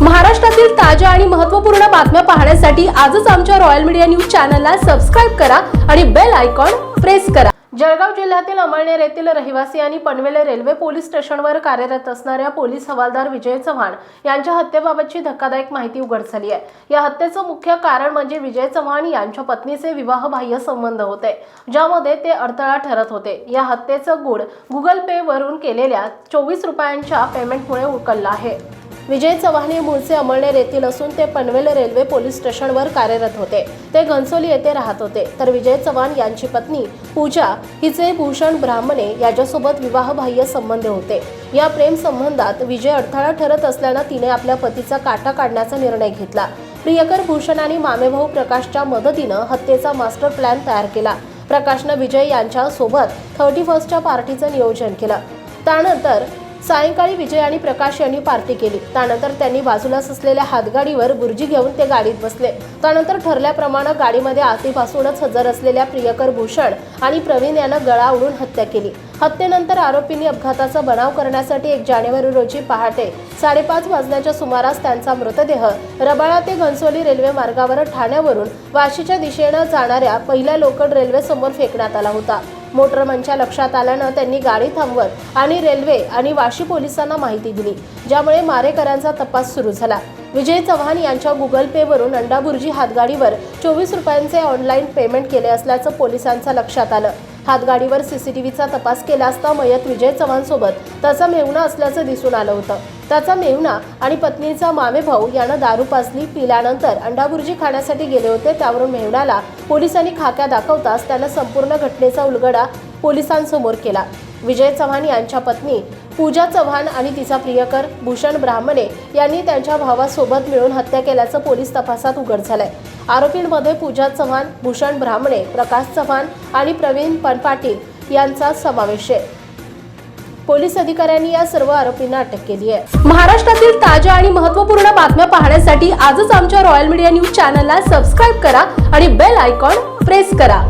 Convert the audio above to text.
महाराष्ट्रातील ताज्या आणि महत्त्वपूर्ण बातम्या पाहण्यासाठी आजच आमच्या रॉयल मीडिया न्यूज चॅनलला सबस्क्राईब करा आणि बेल आयकॉन प्रेस करा. जळगाव जिल्ह्यातील अमळनेर येथील रहिवासी आणि पनवेल रेल्वे पोलीस स्टेशनवर कार्यरत असणाऱ्या पोलीस हवालदार विजय चव्हाण यांच्या हत्येबाबतची धक्कादायक माहिती उघड झाली आहे. या हत्येचं मुख्य कारण म्हणजे विजय चव्हाण यांच्या पत्नीचे विवाहबाह्य संबंध होते ज्यामध्ये ते अडथळा ठरत होते. या हत्येचं गुड गुगल पे वरून केलेल्या चोवीस रुपयांच्या पेमेंटमुळे उकललं आहे. विजय चव्हाण हे मूळचे अमळनेर येथील असून ते पनवेल रेल्वे पोलीस स्टेशनवर कार्यरत होते. ते घनसोली येथे राहत होते. तर विजय चव्हाण यांची पत्नी पूजा हिचे भूषण ब्राह्मणे याच्यासोबत विवाहबाह्य संबंध होते. या प्रेम संबंधात विजय अडथळा ठरत असल्यानं तिने आपल्या पतीचा काटा काढण्याचा निर्णय घेतला. प्रियकर भूषण आणि मामेभाऊ प्रकाशच्या मदतीनं हत्येचा मास्टर प्लॅन तयार केला. प्रकाशनं विजय यांच्या सोबत थर्टी फर्स्टच्या पार्टीचं नियोजन केलं. त्यानंतर सायंकाळी विजय आणि प्रकाश यांनी पार्टी केली. त्यानंतर त्यांनी बाजूलाच असलेल्या हातगाडीवर बुर्जी घेऊन ते गाडीत बसले. त्यानंतर ठरल्याप्रमाणे गाडीमध्ये आधीपासूनच हजर असलेल्या प्रियकर भूषण आणि प्रवीण यानं गळा उडून हत्या केली. हत्येनंतर आरोपींनी अपघाताचा बनाव करण्यासाठी एक जानेवारी रोजी पहाटे साडेपाच वाजण्याच्या सुमारास त्यांचा मृतदेह रबाळा ते घनसोली रेल्वे मार्गावर ठाण्यावरून वाशीच्या दिशेनं जाणाऱ्या पहिल्या लोकल रेल्वे समोर फेकण्यात आला होता. मोटरमनच्या लक्षात आल्यानं त्यांनी गाडी थांबवत आणि रेल्वे आणि वाशी पोलिसांना माहिती दिली ज्यामुळे मारेकऱ्यांचा तपास सुरू झाला. विजय चव्हाण यांच्या गुगल पेवरून अंडाबुर्जी हातगाडीवर चोवीस रुपयांचे ऑनलाईन पेमेंट केले असल्याचं पोलिसांच्या लक्षात आलं. हातगाडीवर सीसीटीव्हीचा तपास केला असता मयत विजय चव्हाण सोबत त्याचा मेहुणा असल्याचं दिसून आलं होतं. त्याचा मेहुणा आणि पत्नीचा मामे भाऊ यानं दारू पाजली पिल्यानंतर अंडाभुर्जी खाण्यासाठी गेले होते त्यावरून मेहुणाला पोलिसांनी खाक्या दाखवताच त्यानं संपूर्ण घटनेचा उलगडा पोलिसांसमोर केला. विजय चव्हाण यांच्या पत्नी पूजा चव्हाण आणि तिचा प्रियकर भूषण ब्राह्मणे यांनी त्यांच्या भावासोबत मिळून हत्या केल्याचं पोलीस तपासात उघड झालंय. आरोपींमध्ये पूजा चव्हाण भूषण ब्राह्मणे प्रकाश चव्हाण आणि प्रवीण पनपाटील यांचा समावेश आहे. पोलीस अधिकाऱ्यांनी या सर्व आरोपींना अटक केली आहे. महाराष्ट्रातील ताज्या आणि महत्त्वपूर्ण बातम्या पाहण्यासाठी आजच आमच्या रॉयल मीडिया न्यूज चॅनलला सबस्क्राईब करा आणि बेल आयकॉन प्रेस करा.